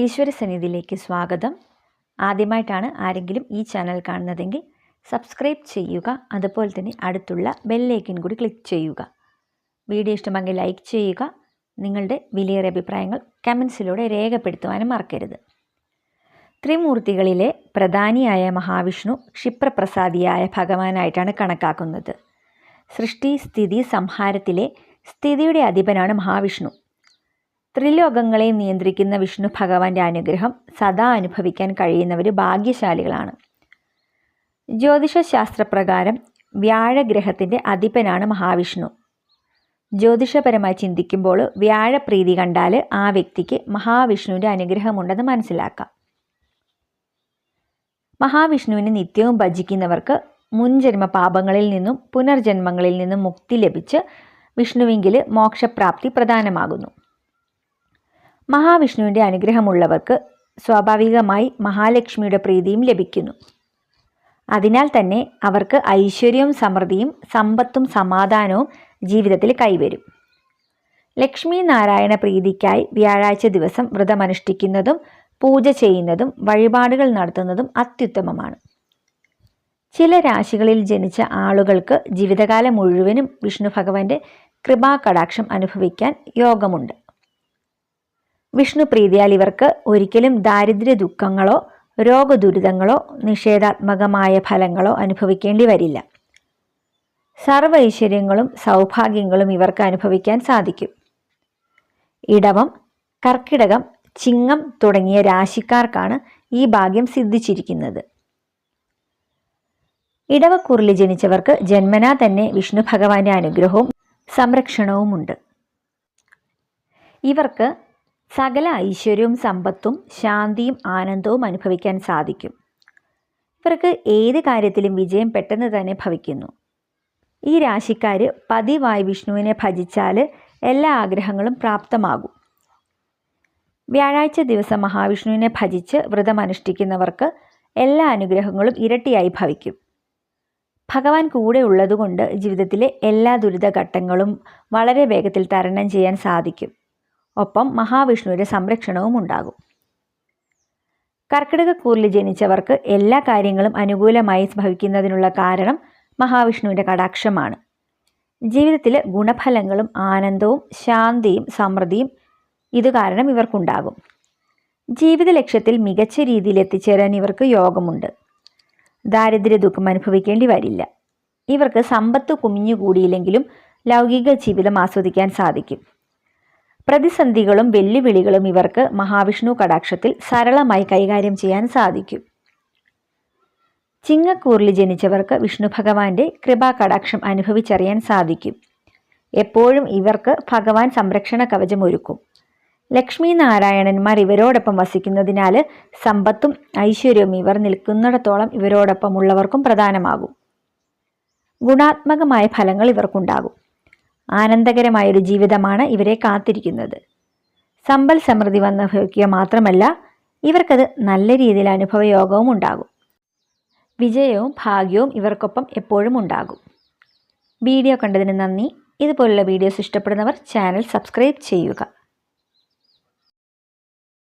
ഈശ്വര സന്നിധിയിലേക്ക് സ്വാഗതം. ആദ്യമായിട്ടാണ് ആരെങ്കിലും ഈ ചാനൽ കാണുന്നതെങ്കിൽ സബ്സ്ക്രൈബ് ചെയ്യുക അതുപോലെ തന്നെ അടുത്തുള്ള ബെല്ലൈക്കൻ കൂടി ക്ലിക്ക് ചെയ്യുക. വീഡിയോ ഇഷ്ടമെങ്കിൽ ലൈക്ക് ചെയ്യുക നിങ്ങളുടെ വിലയേറിയ അഭിപ്രായങ്ങൾ കമൻസിലൂടെ രേഖപ്പെടുത്തുവാനും മറക്കരുത്. ത്രിമൂർത്തികളിലെ പ്രധാനിയായ മഹാവിഷ്ണു ക്ഷിപ്രപ്രസാദിയായ ഭഗവാനായിട്ടാണ് കണക്കാക്കുന്നത്. സൃഷ്ടി സ്ഥിതി സംഹാരത്തിലെ സ്ഥിതിയുടെ അധിപനാണ് മഹാവിഷ്ണു. ത്രിലോകങ്ങളെയും നിയന്ത്രിക്കുന്ന വിഷ്ണു ഭഗവാന്റെ അനുഗ്രഹം സദാ അനുഭവിക്കാൻ കഴിയുന്നവർ ഭാഗ്യശാലികളാണ്. ജ്യോതിഷശാസ്ത്രപ്രകാരം വ്യാഴഗ്രഹത്തിന്റെ അധിപനാണ് മഹാവിഷ്ണു. ജ്യോതിഷപരമായി ചിന്തിക്കുമ്പോൾ വ്യാഴപ്രീതി കണ്ടാൽ ആ വ്യക്തിക്ക് മഹാവിഷ്ണുവിന്റെ അനുഗ്രഹമുണ്ടെന്ന് മനസ്സിലാക്കാം. മഹാവിഷ്ണുവിനെ നിത്യവും ഭജിക്കുന്നവർക്ക് മുൻജന്മ പാപങ്ങളിൽ നിന്നും പുനർജന്മങ്ങളിൽ നിന്നും മുക്തി ലഭിച്ച് വിഷ്ണുവിങ്കിൽ മോക്ഷപ്രാപ്തി പ്രധാനമാകുന്നു മഹാവിഷ്ണുവിന്റെ അനുഗ്രഹമുള്ളവർക്ക് സ്വാഭാവികമായി മഹാലക്ഷ്മിയുടെ പ്രീതിയും ലഭിക്കുന്നു. അതിനാൽ തന്നെ അവർക്ക് ഐശ്വര്യവും സമൃദ്ധിയും സമ്പത്തും സമാധാനവും ജീവിതത്തിൽ കൈവരും. ലക്ഷ്മി നാരായണ പ്രീതിക്കായി വ്യാഴാഴ്ച ദിവസം വ്രതമനുഷ്ഠിക്കുന്നതും പൂജ ചെയ്യുന്നതും വഴിപാടുകൾ നടത്തുന്നതും അത്യുത്തമമാണ്. ചില രാശികളിൽ ജനിച്ച ആളുകൾക്ക് ജീവിതകാലം മുഴുവനും വിഷ്ണു ഭഗവാന്റെ കൃപാകടാക്ഷം അനുഭവിക്കാൻ യോഗമുണ്ട്. വിഷ്ണു പ്രീതിയാൽ ഇവർക്ക് ഒരിക്കലും ദാരിദ്ര്യ ദുഃഖങ്ങളോ രോഗദുരിതങ്ങളോ നിഷേധാത്മകമായ ഫലങ്ങളോ അനുഭവിക്കേണ്ടി വരില്ല. സർവ ഐശ്വര്യങ്ങളും സൗഭാഗ്യങ്ങളും ഇവർക്ക് അനുഭവിക്കാൻ സാധിക്കും. ഇടവം കർക്കിടകം ചിങ്ങം തുടങ്ങിയ രാശിക്കാർക്കാണ് ഈ ഭാഗ്യം സിദ്ധിച്ചിരിക്കുന്നത്. ഇടവക്കൂറിൽ ജനിച്ചവർക്ക് ജന്മനാ തന്നെ വിഷ്ണു ഭഗവാന്റെ അനുഗ്രഹവും സംരക്ഷണവുമുണ്ട്. ഇവർക്ക് സകല ഐശ്വര്യവും സമ്പത്തും ശാന്തിയും ആനന്ദവും അനുഭവിക്കാൻ സാധിക്കും. ഇവർക്ക് ഏത് കാര്യത്തിലും വിജയം പെട്ടെന്ന് തന്നെ ഭവിക്കുന്നു. ഈ രാശിക്കാർ പതിവായി വിഷ്ണുവിനെ ഭജിച്ചാൽ എല്ലാ ആഗ്രഹങ്ങളും പ്രാപ്തമാകും. വ്യാഴാഴ്ച ദിവസം മഹാവിഷ്ണുവിനെ ഭജിച്ച് വ്രതം അനുഷ്ഠിക്കുന്നവർക്ക് എല്ലാ അനുഗ്രഹങ്ങളും ഇരട്ടിയായി ഭവിക്കും. ഭഗവാൻ കൂടെ ഉള്ളതുകൊണ്ട് ജീവിതത്തിലെ എല്ലാ ദുരിതഘട്ടങ്ങളും വളരെ വേഗത്തിൽ തരണം ചെയ്യാൻ സാധിക്കും. ഒപ്പം മഹാവിഷ്ണുവിന്റെ സംരക്ഷണവും ഉണ്ടാകും. കർക്കിടകക്കൂറിൽ ജനിച്ചവർക്ക് എല്ലാ കാര്യങ്ങളും അനുകൂലമായി ഭവിക്കുന്നതിനുള്ള കാരണം മഹാവിഷ്ണുവിന്റെ കടാക്ഷമാണ്. ജീവിതത്തിലെ ഗുണഫലങ്ങളും ആനന്ദവും ശാന്തിയും സമൃദ്ധിയും ഇത് കാരണം ഇവർക്കുണ്ടാകും. ജീവിത ലക്ഷ്യത്തിൽ മികച്ച രീതിയിൽ എത്തിച്ചേരാൻ ഇവർക്ക് യോഗമുണ്ട്. ദാരിദ്ര്യ ദുഃഖം അനുഭവിക്കേണ്ടി വരില്ല. ഇവർക്ക് സമ്പത്ത് കുമിഞ്ഞുകൂടിയില്ലെങ്കിലും ലൗകിക ജീവിതം ആസ്വദിക്കാൻ സാധിക്കും. പ്രതിസന്ധികളും വെല്ലുവിളികളും ഇവർക്ക് മഹാവിഷ്ണു കടാക്ഷത്തിൽ സരളമായി കൈകാര്യം ചെയ്യാൻ സാധിക്കും. ചിങ്ങക്കൂറിൽ ജനിച്ചവർക്ക് വിഷ്ണു ഭഗവാന്റെ കൃപാ കടാക്ഷം അനുഭവിച്ചറിയാൻ സാധിക്കും. എപ്പോഴും ഇവർക്ക് ഭഗവാൻ സംരക്ഷണ കവചം ഒരുക്കും. ലക്ഷ്മി നാരായണന്മാർ ഇവരോടൊപ്പം വസിക്കുന്നതിനാൽ സമ്പത്തും ഐശ്വര്യവും ഇവർ നിൽക്കുന്നിടത്തോളം ഇവരോടൊപ്പം ഉള്ളവർക്കും പ്രധാനമാകും. ഗുണാത്മകമായ ഫലങ്ങൾ ഇവർക്കുണ്ടാകും. ആനന്ദകരമായൊരു ജീവിതമാണ് ഇവരെ കാത്തിരിക്കുന്നത്. സമ്പൽ സമൃദ്ധി വന്നഭവിക്കുക മാത്രമല്ല ഇവർക്കത് നല്ല രീതിയിൽ അനുഭവയോഗവും ഉണ്ടാകും. വിജയവും ഭാഗ്യവും ഇവർക്കൊപ്പം എപ്പോഴും ഉണ്ടാകും. വീഡിയോ കണ്ടതിന് നന്ദി. ഇതുപോലുള്ള വീഡിയോസ് ഇഷ്ടപ്പെടുന്നവർ ചാനൽ സബ്സ്ക്രൈബ് ചെയ്യുക.